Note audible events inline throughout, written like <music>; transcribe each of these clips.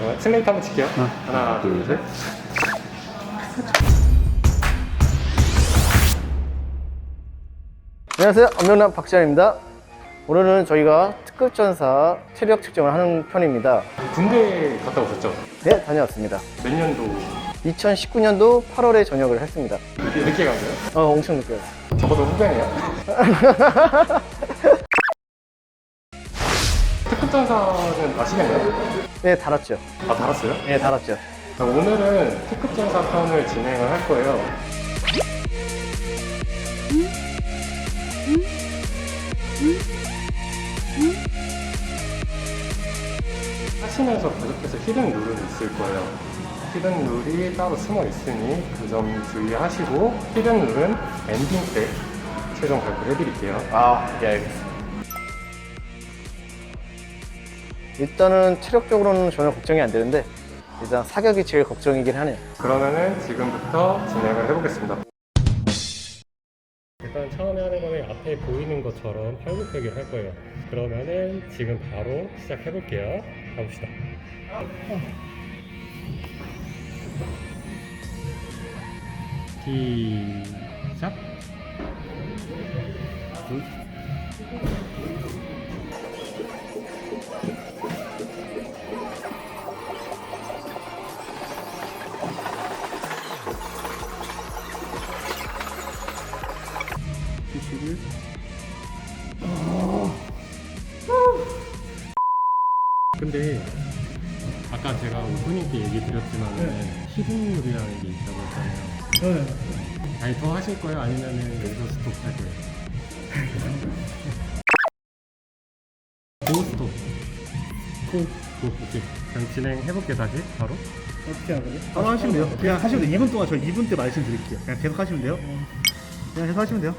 어, 슬레이트 한번 칠게요. 하나, 둘, 셋. 안녕하세요. 엄명남 박지현입니다. 오늘은 저희가 특급 전사 체력 측정을 하는 편입니다. 군대 갔다 오셨죠? 네, 다녀왔습니다. 몇 년도 2019년도 8월에 전역을 했습니다. 늦게 간 거예요? 어, 엄청 늦게 왔어요. 저보다 후배네요. <laughs> 특급 전사는 아시겠나요? 네, 달았죠. 아, 달았어요? 네, 달았죠. 자, 오늘은 특급전사 편을 진행을 할 거예요. 하시면서 계속해서 히든 룰은 있을 거예요. 히든 룰이 따로 숨어 있으니 그 점 주의하시고 히든 룰은 엔딩 때 최종 발표해 드릴게요. 아, 예, 알겠습니다. 일단은 체력적으로는 전혀 걱정이 안 되는데 일단 사격이 제일 걱정이긴 하네요. 그러면은 지금부터 진행을 해보겠습니다. 일단 처음에 하는 거는 앞에 보이는 것처럼 팔굽혀기를 할 거예요. 그러면은 지금 바로 시작해 볼게요. 가봅시다. 시작. 둘. 근데 아까 제가 때 얘기 드렸지만 히든룰이라는 게 있다고 했잖아요. 아니 더 하실 거예요? 아니면 여기서 스톱 할 거예요? <laughs> 고 스톱. 고, 고, 오케이. 그럼 진행해볼게 다시 바로. 어떻게 거죠? 바로 하시면 돼요. 그냥 하시면 돼요. 2분 동안 저 2분 때 말씀드릴게요. 그냥 계속 하시면 돼요. 그냥 계속 하시면 돼요.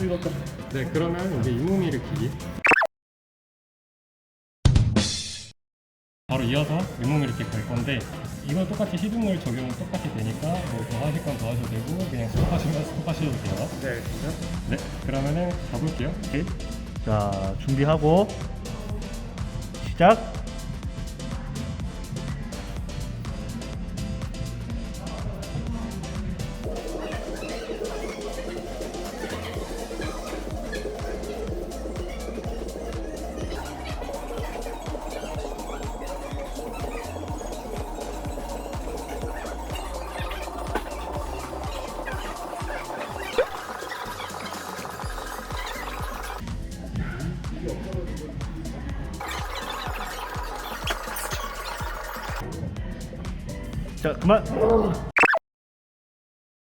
읽었다. 네, 그러면 이제 잇몸 일으키기. 바로 이어서 잇몸 일으키기 갈 건데 이건 똑같이 히든물 적용은 똑같이 되니까 뭐 더 하실 건 더 하셔도 되고 그냥 스톱하시면 스톱하셔도 돼요. 네, 알겠습니다. 네, 그러면은 가볼게요. 오케이. 자, 준비하고 시작. 자, 그만. 어,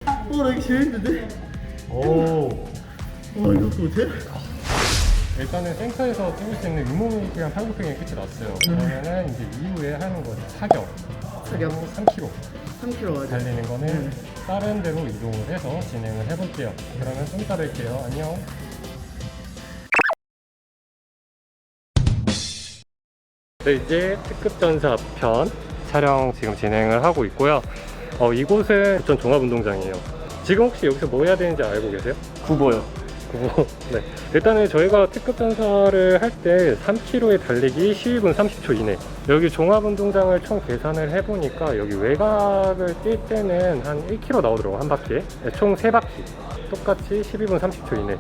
나 이거 제일 힘든데? 오. 어, 이거 못해? 일단은 센터에서 찍을 수 있는 일으키기랑 팔굽혀기 끝이 났어요. 그러면은 이제 이후에 하는 거는 사격. 사격 3kg. 3kg 맞아. 달리는 거는 다른 데로 이동을 해서 진행을 해볼게요. 그러면 좀 이따 뵐게요. 안녕. 네, 이제 특급 전사 편 촬영 지금 진행을 하고 있고요. 어, 이곳은 부천 종합운동장이에요. 지금 혹시 여기서 뭐 해야 되는지 알고 계세요? 구보요. 그거 <laughs> 네. 일단은 저희가 특급 전사를 할 때 3km의 달리기 12분 30초 이내. 여기 종합운동장을 총 계산을 해보니까 여기 외곽을 뛸 때는 한 1km 나오더라고 한 바퀴에. 네, 총 3바퀴. 똑같이 12분 30초 이내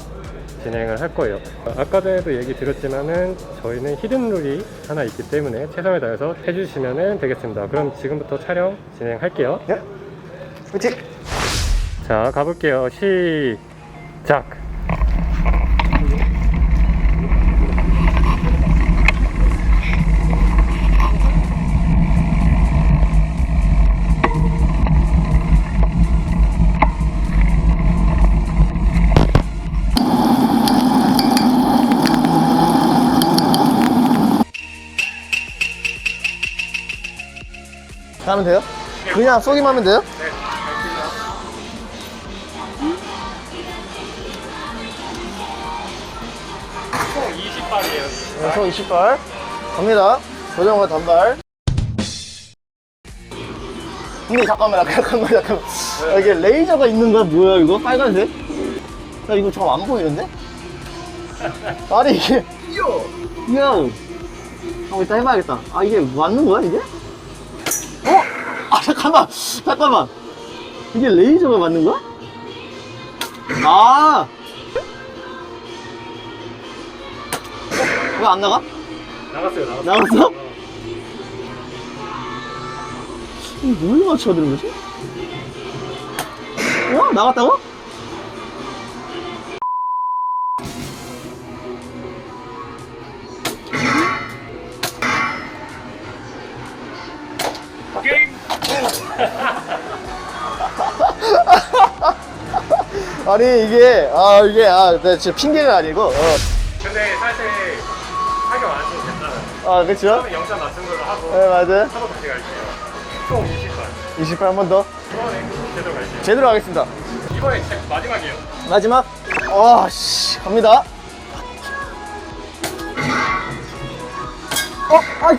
진행을 할 거예요. 아까 전에도 얘기 드렸지만은 저희는 히든 룰이 하나 있기 때문에 최선을 다해서 해주시면 되겠습니다. 그럼 지금부터 촬영 진행할게요. 네. 그렇지. 자, 가볼게요. 시작. 하면 돼요? 그냥 쏘기만 하면 돼요? 총20 20발이에요. 그래서 20발 갑니다 고정과 단발 근데 잠깐만 잠깐만 잠깐만 아, 이게 레이저가 있는 거야 뭐야 이거 빨간색? 나 이거 좀안 보이는데? 아니 이게 야 한번 이따 해봐야겠다 아 이게 맞는 거야 이게? 어? 아 잠깐만 잠깐만 이게 레이저가 맞는 거야? 아 왜 안 나가? 나갔어요, 나갔어요. 나갔어? 이거 뭘 맞춰야 되는 거지? 어? 나갔다고? 아니 이게 아 이게 아 네, 진짜 핑계가 아니고 어. 근데 사실 사격 안 하셔도 괜찮아요. 아 그쵸? 처음에 영상 맞춘 걸로 하고 네 맞아요 하고 다시 갈게요. 총 20발. 20발 한번 더 이번에 제대로 갈게요. 제대로 하겠습니다 이번에 제 마지막이에요. 마지막 와씨 갑니다 어 아이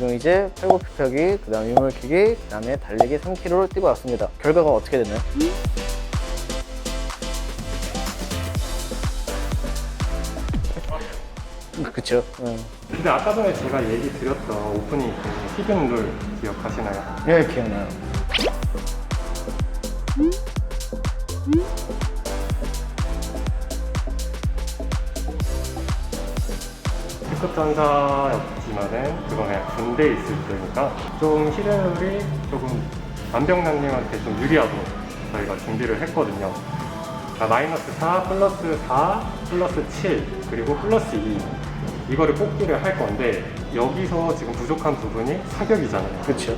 지금 이제 팔굽혀펴기, 그 다음 유물키기, 그 다음에 달리기 3km를 뛰고 왔습니다. 결과가 어떻게 됐나요? 그쵸. 응. 근데 아까 전에 제가 얘기 드렸던 오프닝 그 히든 룰 기억하시나요? 예, 기억나요. 특급 전사였지만은 그건 그냥 군대에 있을 때니까 좀 룰이 조금 안병남님한테 좀 유리하도록 저희가 준비를 했거든요. 자, 마이너스 4, 플러스 4, 플러스 7, 그리고 플러스 2. 이거를 뽑기를 할 건데 여기서 지금 부족한 부분이 사격이잖아요. 그쵸.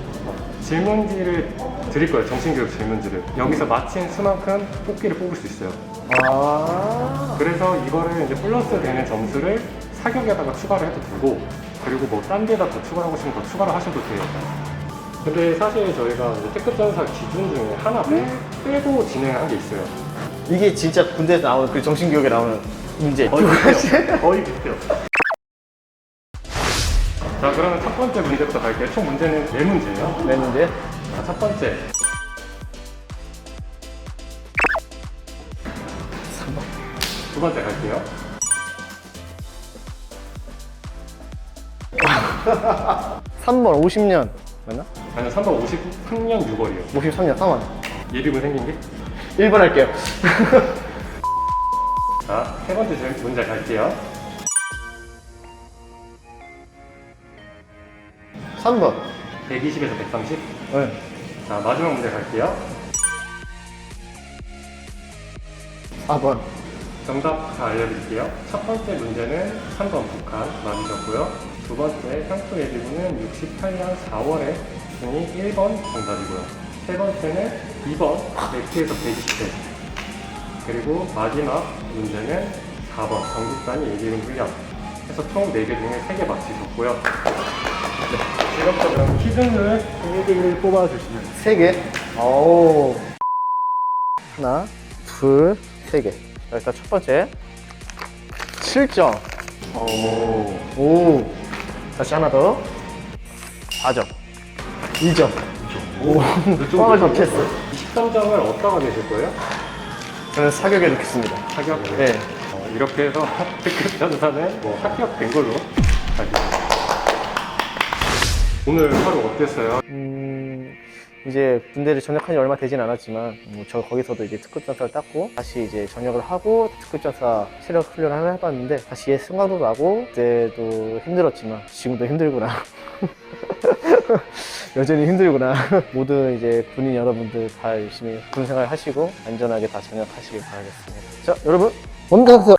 질문지를 드릴 거예요. 정신교육 질문지를. 여기서 마친 수만큼 뽑기를 뽑을 수 있어요. 아. 그래서 이거를 이제 플러스 되는 점수를 사격에다가 추가를 해도 되고 그리고 뭐 딴 데다 더 추가하고 싶으면 더 추가를 하셔도 돼요. 근데 사실 저희가 이제 특급 전사 기준 중에 하나 빼, 빼고 진행한 게 있어요. 이게 진짜 군대에서 나오는 그 정신교육에 나오는 문제. 거의 비슷해요. 거의 비슷해요. 자, 그러면 첫 번째 문제부터 갈게요. 총 문제는 네 문제예요. 냈는데. 자, 첫 번째. 두 번째 갈게요. 3번 50년. 맞나? 아니요, 3번 53년 6월이요. 53년 3원. 예비군 생긴 게? 1번 할게요. <laughs> 자, 세 번째 질- 문제 갈게요. 3번. 120에서 130. 네. 자, 마지막 문제 갈게요. 4번. 정답 다 알려드릴게요. 첫 번째 문제는 3번 북한 맞으셨고요. 두 번째 향토 예비군은 68년 4월에 중이 1번 정답이고요. 세 번째는 2번 100회에서 120회. 그리고 마지막 문제는 4번 전국단위 예비군 훈련. 해서 총 4개 중에 3개 맞히셨고요. 네, 지금부터 그럼 키준을 1대1 뽑아주시면 3개. 오. 하나, 둘, 세 개. 자, 일단 첫 번째. 7점. 오. 오. 다시 하나 더. 4점. 2점. 오. 뻥을 좀 쳤어. 13점을 어디다가 내실 거예요? 저는 사격에 넣겠습니다. 합격. 네. 어, 이렇게 해서 <laughs> 특급 전사는 뭐 합격된 걸로 가시죠. 오늘 하루 어땠어요? 음, 이제 군대를 전역한 지 얼마 되진 않았지만 뭐 저 거기서도 이제 특급 전사를 땄고 다시 이제 전역을 하고 특급 전사 체력 훈련을 하나 해봤는데 다시 옛 생각도 나고 그때도 힘들었지만 지금도 힘들구나. <laughs> 여전히 힘들구나. <laughs> 모든 이제 군인 여러분들 다 열심히 군 생활 하시고 안전하게 다 전역하시길 바라겠습니다. 자, 여러분, 원가서